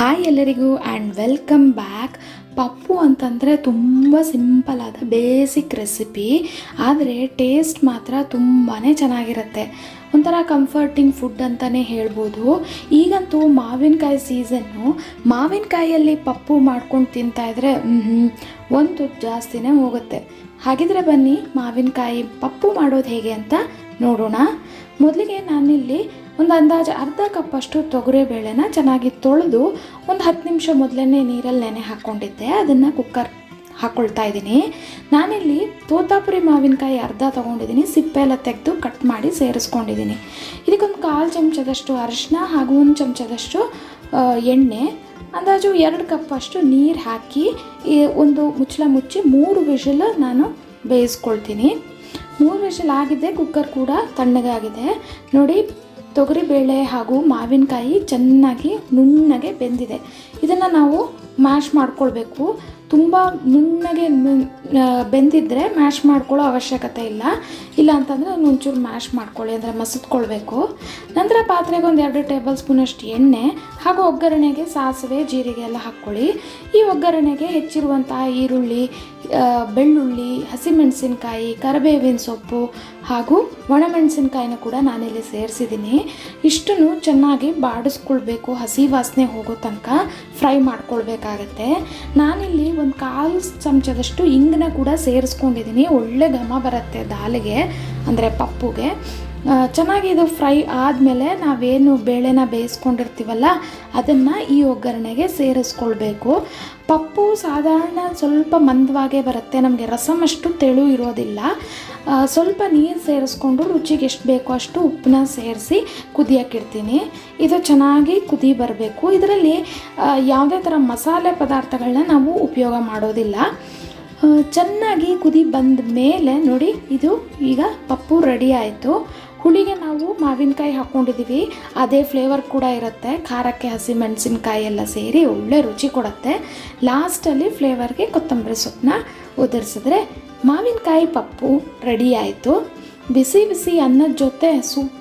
Hi ಎಲ್ಲರಿಗೂ and welcome back pappu ಅಂತಂದರೆ ತುಂಬ ಸಿಂಪಲ್ ಆದ ಬೇಸಿಕ್ ರೆಸಿಪಿ ಆದರೆ ಟೇಸ್ಟ್ ಮಾತ್ರ ತುಂಬಾ ಚೆನ್ನಾಗಿರುತ್ತೆ. ಒಂಥರ ಕಂಫರ್ಟಿಂಗ್ ಫುಡ್ ಅಂತಲೇ ಹೇಳ್ಬೋದು. ಈಗಂತೂ ಮಾವಿನಕಾಯಿ ಸೀಸನ್ನು ಮಾವಿನಕಾಯಿಯಲ್ಲಿ ಪಪ್ಪು ಮಾಡ್ಕೊಂಡು ತಿಂತಾಯಿದ್ರೆ ಒಂದು ಜಾಸ್ತಿನೇ ಹೋಗುತ್ತೆ. ಹಾಗಿದ್ರೆ ಬನ್ನಿ ಮಾವಿನಕಾಯಿ ಪಪ್ಪು ಮಾಡೋದು ಹೇಗೆ ಅಂತ ನೋಡೋಣ. ಮೊದಲಿಗೆ ನಾನಿಲ್ಲಿ ಒಂದು ಅಂದಾಜು ಅರ್ಧ ಕಪ್ಪಷ್ಟು ತೊಗರಿಬೇಳೆನ ಚೆನ್ನಾಗಿ ತೊಳೆದು ಒಂದು ಹತ್ತು ನಿಮಿಷ ಮೊದಲನೇ ನೀರಲ್ಲಿ ನೆನೆ ಹಾಕ್ಕೊಂಡಿದ್ದೆ. ಅದನ್ನು ಕುಕ್ಕರ್ ಹಾಕ್ಕೊಳ್ತಾ ಇದ್ದೀನಿ. ನಾನಿಲ್ಲಿ ತೋತಾಪುರಿ ಮಾವಿನಕಾಯಿ ಅರ್ಧ ತೊಗೊಂಡಿದ್ದೀನಿ. ಸಿಪ್ಪೆ ಎಲ್ಲ ತೆಗೆದು ಕಟ್ ಮಾಡಿ ಸೇರಿಸ್ಕೊಂಡಿದ್ದೀನಿ. ಇದಕ್ಕೊಂದು ಕಾಲು ಚಮಚದಷ್ಟು ಅರಿಶಿನ ಹಾಗೂ ಒಂದು ಚಮಚದಷ್ಟು ಎಣ್ಣೆ, ಅಂದಾಜು ಎರಡು ಕಪ್ಪಷ್ಟು ನೀರು ಹಾಕಿ ಒಂದು ಮುಚ್ಚಳ ಮುಚ್ಚಿ ಮೂರು ವಿಷಲ್ ನಾನು ಬೇಯಿಸ್ಕೊಳ್ತೀನಿ. ಮೂರು ವಿಷಲ್ ಆಗಿದೆ ಕುಕ್ಕರ್ ಕೂಡ ತಣ್ಣಗಾಗಿದೆ. ನೋಡಿ ತೊಗರಿಬೇಳೆ ಹಾಗೂ ಮಾವಿನಕಾಯಿ ಚೆನ್ನಾಗಿ ನುಣ್ಣಗೆ ಬೆಂದಿದೆ. ಇದನ್ನು ನಾವು ಮ್ಯಾಶ್ ಮಾಡ್ಕೊಳ್ಬೇಕು. ತುಂಬ ನುಣ್ಣಗೆ ಬೆಂದಿದ್ದರೆ ಮ್ಯಾಶ್ ಮಾಡ್ಕೊಳ್ಳೋ ಅವಶ್ಯಕತೆ ಇಲ್ಲ. ಇಲ್ಲ ಅಂತಂದರೆ ಒಂಚೂರು ಮ್ಯಾಶ್ ಮಾಡ್ಕೊಳ್ಳಿ ಅಂದರೆ ಮಸಿದ್ಕೊಳ್ಬೇಕು ನಂತರ ಪಾತ್ರೆಗೆ ಒಂದು ಎರಡು ಟೇಬಲ್ ಸ್ಪೂನಷ್ಟು ಎಣ್ಣೆ, ಹಾಗೂ ಒಗ್ಗರಣೆಗೆ ಸಾಸಿವೆ, ಜೀರಿಗೆ ಎಲ್ಲ ಹಾಕ್ಕೊಳ್ಳಿ. ಈ ಒಗ್ಗರಣೆಗೆ ಹೆಚ್ಚಿರುವಂತಹ ಈರುಳ್ಳಿ ಬೆಳ್ಳುಳ್ಳಿ, ಹಸಿಮೆಣಸಿನ್ಕಾಯಿ, ಕರಿಬೇವಿನ ಸೊಪ್ಪು, ಹಾಗೂ ಒಣಮೆಣಸಿನ್ಕಾಯಿನ ಕೂಡ ನಾನಿಲ್ಲಿ ಸೇರಿಸಿದ್ದೀನಿ. ಇಷ್ಟನ್ನು ಚೆನ್ನಾಗಿ ಬಾಡಿಸ್ಕೊಳ್ಬೇಕು. ಹಸಿ ವಾಸನೆ ಹೋಗೋ ತನಕ ಫ್ರೈ ಮಾಡ್ಕೊಳ್ಬೇಕಾಗತ್ತೆ. ನಾನಿಲ್ಲಿ ಒಂದು ಕಾಲು ಚಮಚದಷ್ಟು ಇಂಗನ್ನ ಕೂಡ ಸೇರಿಸ್ಕೊಂಡಿದ್ದೀನಿ ಒಳ್ಳೆ ಘಮ ಬರುತ್ತೆ ದಾಲಿಗೆ ಅಂದರೆ ಪಪ್ಪುಗೆ. ಚೆನ್ನಾಗಿ ಇದು ಫ್ರೈ ಆದಮೇಲೆ ನಾವೇನು ಬೇಳೆನ ಬೇಯಿಸ್ಕೊಂಡಿರ್ತೀವಲ್ಲ, ಅದನ್ನು ಈ ಒಗ್ಗರಣೆಗೆ ಸೇರಿಸ್ಕೊಳ್ಬೇಕು. ಪಪ್ಪು ಸಾಧಾರಣ ಸ್ವಲ್ಪ ಮಂದವಾಗೇ ಬರುತ್ತೆ, ನಮಗೆ ರಸಮ್ ಅಷ್ಟು ತೆಳು ಇರೋದಿಲ್ಲ. ಸ್ವಲ್ಪ ನೀರು ಸೇರಿಸ್ಕೊಂಡು ರುಚಿಗೆ ಎಷ್ಟು ಬೇಕೋ ಅಷ್ಟು ಉಪ್ಪನ್ನ ಸೇರಿಸಿ ಕುದಿಯೋಕ್ಕಿಡ್ತೀನಿ ಇದು ಚೆನ್ನಾಗಿ ಕುದಿ ಬರಬೇಕು. ಇದರಲ್ಲಿ ಯಾವುದೇ ಥರ ಮಸಾಲೆ ಪದಾರ್ಥಗಳನ್ನ ನಾವು ಉಪಯೋಗ ಮಾಡೋದಿಲ್ಲ. ಚೆನ್ನಾಗಿ ಕುದಿ ಬಂದ ಮೇಲೆ ನೋಡಿ, ಇದು ಈಗ ಪಪ್ಪು ರೆಡಿ ಆಯಿತು. ಹುಳಿಗೆ ನಾವು ಮಾವಿನಕಾಯಿ ಹಾಕ್ಕೊಂಡಿದ್ದೀವಿ ಅದೇ ಫ್ಲೇವರ್ ಕೂಡ ಇರುತ್ತೆ. ಖಾರಕ್ಕೆ ಹಸಿ ಮೆಣಸಿನ್ಕಾಯಿ ಎಲ್ಲ ಸೇರಿ ಒಳ್ಳೆ ರುಚಿ ಕೊಡುತ್ತೆ. ಲಾಸ್ಟಲ್ಲಿ ಫ್ಲೇವರ್ಗೆ ಕೊತ್ತಂಬರಿ ಸೊಪ್ಪನ್ನ ಉದುರಿಸಿದ್ರೆ ಮಾವಿನಕಾಯಿ ಪಪ್ಪು ರೆಡಿ ಆಯಿತು. ಬಿಸಿ ಬಿಸಿ ಅನ್ನದ ಜೊತೆ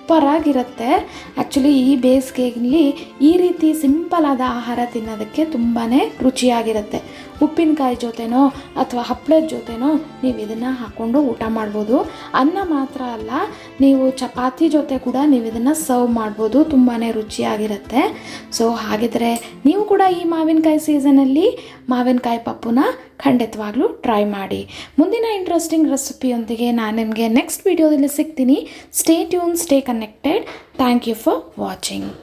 ಸೂಪರಾಗಿರುತ್ತೆ ಆ್ಯಕ್ಚುಲಿ ಈ ಬೇಸಿಗೆಯಲ್ಲಿ ಈ ರೀತಿ ಸಿಂಪಲ್ ಆದ ಆಹಾರ ತಿನ್ನೋದಕ್ಕೆ ತುಂಬಾ ರುಚಿಯಾಗಿರುತ್ತೆ. ಉಪ್ಪಿನಕಾಯಿ ಜೊತೆನೋ ಅಥವಾ ಹಪ್ಪಳದ ಜೊತೆನೋ ನೀವು ಇದನ್ನು ಹಾಕ್ಕೊಂಡು ಊಟ ಮಾಡ್ಬೋದು. ಅನ್ನ ಮಾತ್ರ ಅಲ್ಲ, ನೀವು ಚಪಾತಿ ಜೊತೆ ಕೂಡ ನೀವು ಇದನ್ನು ಸರ್ವ್ ಮಾಡ್ಬೋದು. ತುಂಬಾ ರುಚಿಯಾಗಿರುತ್ತೆ. ಸೊ ಹಾಗಿದ್ರೆ ನೀವು ಕೂಡ ಈ ಮಾವಿನಕಾಯಿ ಸೀಸನಲ್ಲಿ ಮಾವಿನಕಾಯಿ ಪಪ್ಪುನ ಖಂಡಿತವಾಗ್ಲೂ ಟ್ರೈ ಮಾಡಿ. ಮುಂದಿನ ಇಂಟ್ರೆಸ್ಟಿಂಗ್ ರೆಸಿಪಿಯೊಂದಿಗೆ ನಾನು ನಿಮಗೆ ನೆಕ್ಸ್ಟ್ ವೀಡಿಯೋದಲ್ಲಿ ಸಿಗ್ತೀನಿ. Stay tune stay connected. Thank you for watching.